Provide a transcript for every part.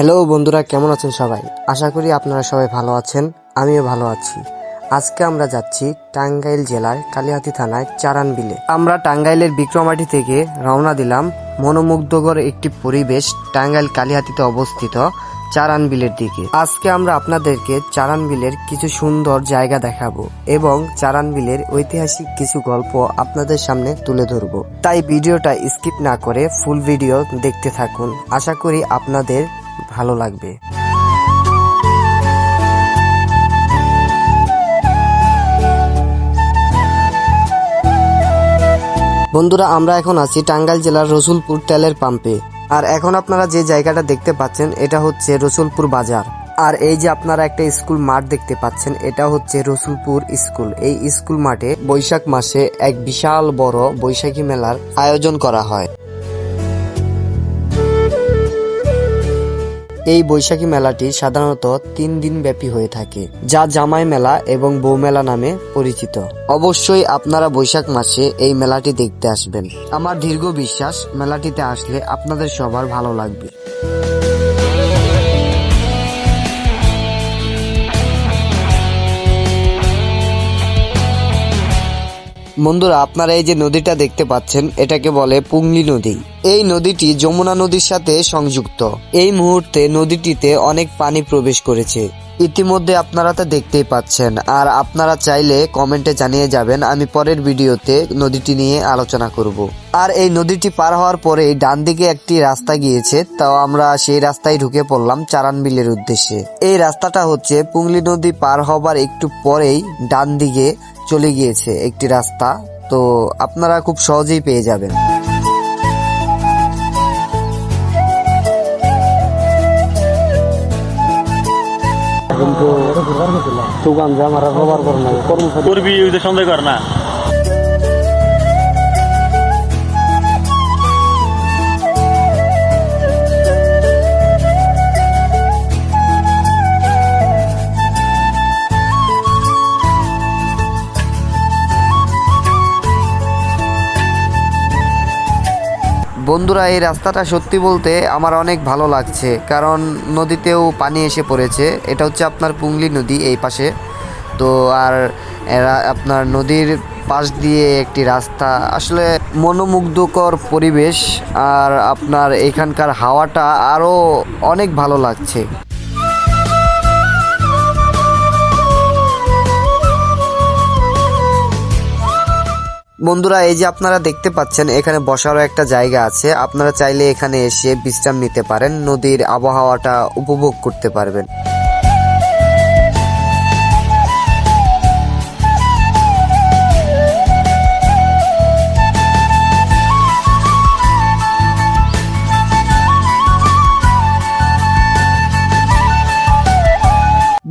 Hello বন্ধুরা, কেমন আছেন সবাই? আশা করি আপনারা সবাই ভালো আছেন, আমিও ভালো আছি। আজকে আমরা যাচ্ছি টাঙ্গাইল জেলার কালিহাতি থানায় চারান বিলে আমরা টাঙ্গাইলের বিক্রমাটি থেকে রওনা দিলাম মনোমুগ্ধকর একটি পরিবেশ টাঙ্গাইল কালিহাতিতে অবস্থিত চারান বিলের দিকে। আজকে আমরা আপনাদেরকে চারান বিলের কিছু সুন্দর জায়গা দেখাবো এবং চারান বিলের ঐতিহাসিক কিছু গল্প আপনাদের সামনে তুলে ধরবো। তাই ভিডিওটা স্কিপ না করে ফুল ভিডিও দেখতে থাকুন। আশা করি আপনাদের ভালো লাগবে। বন্ধুরা, আমরা এখন আছি টাঙ্গাইল জেলার রসুলপুর তেলের পাম্পে। আর এখন আপনারা যে জায়গাটা দেখতে পাচ্ছেন, এটা হচ্ছে রসুলপুর বাজার। আর এই যে আপনারা একটা স্কুল মাঠ দেখতে পাচ্ছেন, এটা হচ্ছে রসুলপুর স্কুল। এই স্কুল মাঠে বৈশাখ মাসে এক বিশাল বড় বৈশাখী মেলার আয়োজন করা হয়। এই বৈশাখী মেলাটি সাধারণত তিন দিন ব্যাপী হয়ে থাকে, যা জামাই মেলা এবং বউ মেলা নামে পরিচিত। অবশ্যই আপনারা বৈশাখ মাসে এই মেলাটি দেখতে আসবেন। আমার দীর্ঘ বিশ্বাস, মেলাটিতে আসলে আপনাদের সবার ভালো লাগবে। বন্ধুরা, আপনারা এই যে নদীটা দেখতে পাচ্ছেন, এটাকে বলে পুংলি নদী। এই নদীটি যমুনা নদীর সাথে সংযুক্ত। এই মুহূর্তে নদীটিতে অনেক পানি প্রবেশ করেছে। ইতিমধ্যে আপনারা তা দেখতেই পাচ্ছেন। আর আপনারা চাইলে কমেন্টে জানিয়ে যাবেন, আমি পরের ভিডিওতে নদীটি নিয়ে আলোচনা করব। আর এই নদীটি পার হওয়ার পরেই ডান দিকে একটি রাস্তা গিয়েছে, তাও আমরা সেই রাস্তায় ঢুকে পড়লাম চারান বিলের উদ্দেশ্যে। এই রাস্তাটা হচ্ছে পুংলি নদী পার হবার একটু পরেই ডান দিকে চলে গিয়েছে একটি রাস্তা তো আপনারা খুব সহজেই পেয়ে যাবেন। কিন্তু দোকান যে আমার ব্যবহার করে না যে সন্দেহ কর না। বন্ধুরা, এই রাস্তাটা সত্যি বলতে আমার অনেক ভালো লাগছে। কারণ নদীতেও পানি এসে পড়েছে। এটা হচ্ছে আপনার পুংলি নদী এই পাশে। তো আর আপনার নদীর পাশ দিয়ে একটি রাস্তা। আসলে মনোমুগ্ধকর পরিবেশ আর আপনার এখানকার হাওয়াটা আরও অনেক ভালো লাগছে। বন্ধুরা, এই যে আপনারা দেখতে পাচ্ছেন, এখানে বসারও একটা জায়গা আছে। আপনারা চাইলে এখানে এসে বিশ্রাম নিতে পারেন। নদীর আবহাওয়াটা উপভোগ করতে পারবেন।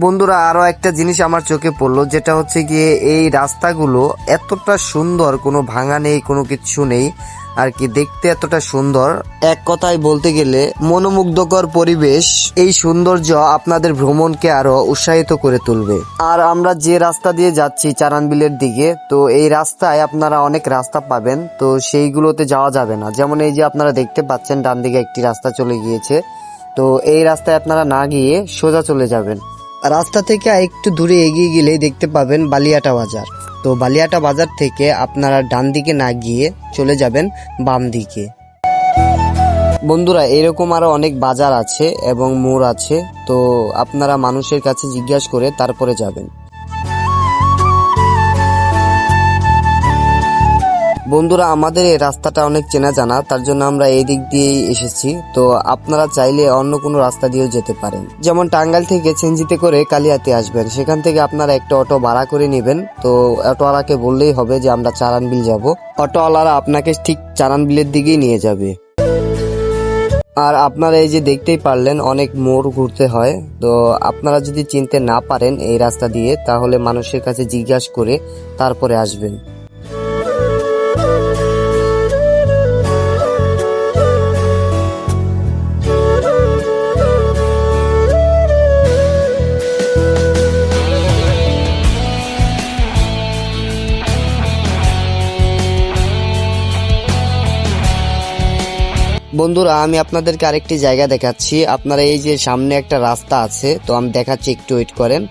বন্ধুরা, আরও একটা জিনিস আমার চোখে পড়ল, যেটা হচ্ছে গিয়ে এই রাস্তাগুলো এতটা সুন্দর, কোনো ভাঙা নেই, কোনো কিছু নেই, আর কি দেখতে এতটা সুন্দর। এক কথায় বলতে গেলে, মনোমুগ্ধকর পরিবেশ এই সৌন্দর্য আপনাদের ভ্রমণকে আরও উৎসাহিত করে তুলবে। আর আমরা যে রাস্তা দিয়ে যাচ্ছি চারানবিলের দিকে, তো এই রাস্তায় আপনারা অনেক রাস্তা পাবেন, তো সেইগুলোতে যাওয়া যাবে না। যেমন এই যে আপনারা দেখতে পাচ্ছেন ডান দিকে একটি রাস্তা চলে গিয়েছে, তো এই রাস্তায় আপনারা না গিয়ে সোজা চলে যাবেন। রাস্তা থেকে একটু দূরে এগিয়ে গেলে দেখতে পাবেন বালিয়াটা বাজার। তো বালিয়াটা বাজার থেকে আপনারা ডান দিকে না গিয়ে চলে যাবেন বাম দিকে। বন্ধুরা, এরকম আরও অনেক বাজার আছে এবং মোড় আছে, তো আপনারা মানুষের কাছে জিজ্ঞাসা করে তারপরে যাবেন। বন্ধুরা, আমাদের এই রাস্তাটা অনেক চেনা জানা, তার জন্য আমরা এই দিক দিয়েই এসেছি। তো আপনারা চাইলে অন্য কোনো রাস্তা দিয়েও যেতে পারেন। যেমন টাঙ্গাইল থেকে চেঞ্জিতে করে কালিয়াতে আসবেন। সেখান থেকে আপনারা একটা অটো ভাড়া করে নেবেন। তো অটোওয়ালাকে বললেই হবে যে, আমরা চারানবিল যাব। অটোওয়ালারা আপনাকে ঠিক চারানবিলের দিকেই নিয়ে যাবে। আর আপনারা এই যে দেখতেই পারলেন, অনেক মোড় ঘুরতে হয়। তো আপনারা যদি চিনতে না পারেন এই রাস্তা দিয়ে, তাহলে মানুষের কাছে জিজ্ঞাসা করে তারপরে আসবেন। বন্ধুরা, আমি আপনাদেরকে আরেকটি জায়গা দেখাচ্ছি। আপনারা এই যে সামনে একটা রাস্তা আছে, তো আমি দেখাচ্ছি একটু ওয়েট করেন।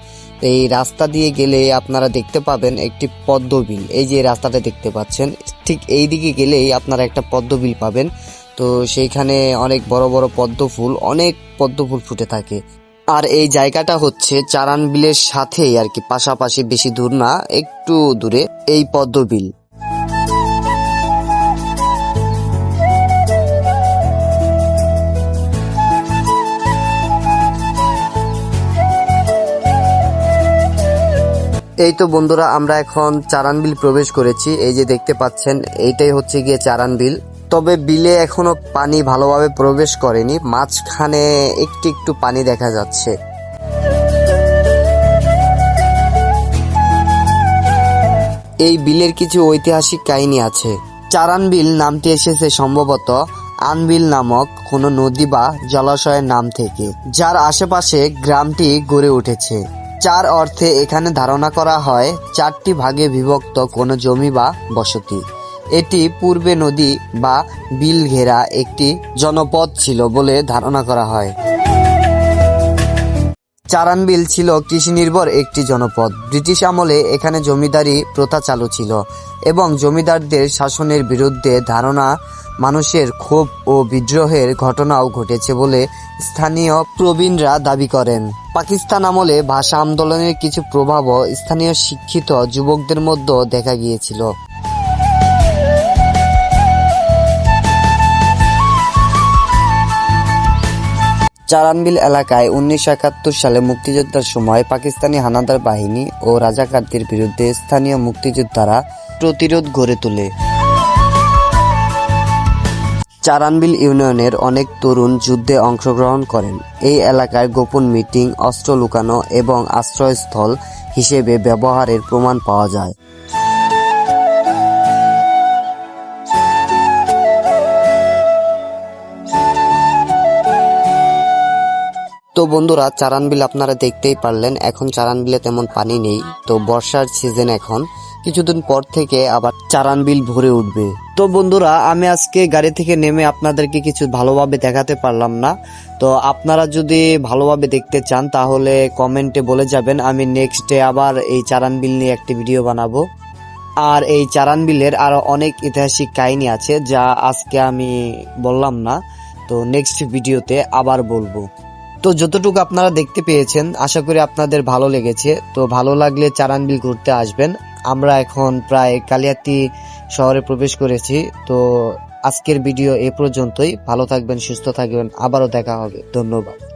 এই রাস্তা দিয়ে গেলে আপনারা দেখতে পাবেন একটি পদ্মবিল এই যে রাস্তাটা দেখতে পাচ্ছেন, ঠিক এই দিকে গেলেই আপনারা একটা পদ্মবিল পাবেন। তো সেইখানে অনেক বড় বড় পদ্ম ফুল, অনেক পদ্ম ফুল ফুটে থাকে। আর এই জায়গাটা হচ্ছে চারান বিলের সাথেই আর কি, পাশাপাশি বেশি দূর না, একটু দূরে, এই পদ্মবিল এই তো বন্ধুরা, আমরা এখন চারান বিল প্রবেশ করেছি। এই যে দেখতে পাচ্ছেন, এইটাই হচ্ছে গিয়ে চারান বিল তবে বিলে এখনও পানি ভালোভাবে প্রবেশ করেনি। মাঝখানে একটু একটু পানি দেখা যাচ্ছে। এই বিলের কিছু ঐতিহাসিক কাহিনী আছে। চারান বিল নামটি এসেছে সম্ভবত আনবিল নামক কোনো নদী বা জলাশয়ের নাম থেকে, যার আশেপাশে গ্রামটি গড়ে উঠেছে। চার অর্থে এখানে ধারণা করা হয় চারটি ভাগে বিভক্ত কোনো জমি বা বসতি। এটি পূর্বে নদী বা বিল ঘেরা একটি জনপদ ছিল বলে ধারণা করা হয়। চারানবিল ছিল কৃষি নির্ভর একটি জনপদ। ব্রিটিশ আমলে এখানে জমিদারি প্রথা চালু ছিল এবং জমিদারদের শাসনের বিরুদ্ধে ধারণা মানুষের ক্ষোভ ও বিদ্রোহের ঘটনাও ঘটেছে বলে স্থানীয় প্রবীণরা দাবি করেন। পাকিস্তান আমলে ভাষা আন্দোলনের কিছু প্রভাবও স্থানীয় শিক্ষিত যুবকদের মধ্যে দেখা গিয়েছিল। চারানবিল এলাকায় উনিশশো একাত্তর সালে মুক্তিযোদ্ধার সময় পাকিস্তানি হানাদার বাহিনী ও রাজাকারদের বিরুদ্ধে স্থানীয় মুক্তিযোদ্ধারা প্রতিরোধ গড়ে তোলে। চারানবিল ইউনিয়নের অনেক তরুণ যুদ্ধে অংশগ্রহণ করেন। এই এলাকায় গোপন মিটিং, অস্ত্র লুকানো এবং আশ্রয়স্থল হিসেবে ব্যবহারের প্রমাণ পাওয়া যায়। তো বন্ধুরা, চারানবিল আপনারা দেখতেই পারলেন, এখন চারানবিলে তেমন পানি নেই। তো বর্ষার সিজন এখন, কিছুদিন পর থেকে আবার চারানবিল ভরে উঠবে। তো বন্ধুরা, আমি আজকে গাড়ি থেকে নেমে আপনাদেরকে কিছু ভালোভাবে দেখাতে পারলাম না। তো আপনারা যদি ভালোভাবে দেখতে চান, তাহলে কমেন্টে বলে যাবেন, আমি নেক্সট ডে আবার এই চারানবিল নিয়ে একটি ভিডিও বানাবো। আর এই চারান বিলের আরও অনেক ঐতিহাসিক কাহিনী আছে, যা আজকে আমি বললাম না। তো নেক্সট ভিডিওতে আবার বলব। তো যতটুকু আপনারা দেখতে পেয়েছেন, আশা করি আপনাদের ভালো লেগেছে। তো ভালো লাগলে চারানবিল ঘুরতে আসবেন। আমরা এখন প্রায় কালিয়াতি শহরে প্রবেশ করেছি। তো আজকের ভিডিও এ পর্যন্তই। ভালো থাকবেন, সুস্থ থাকবেন। আবারও দেখা হবে। ধন্যবাদ।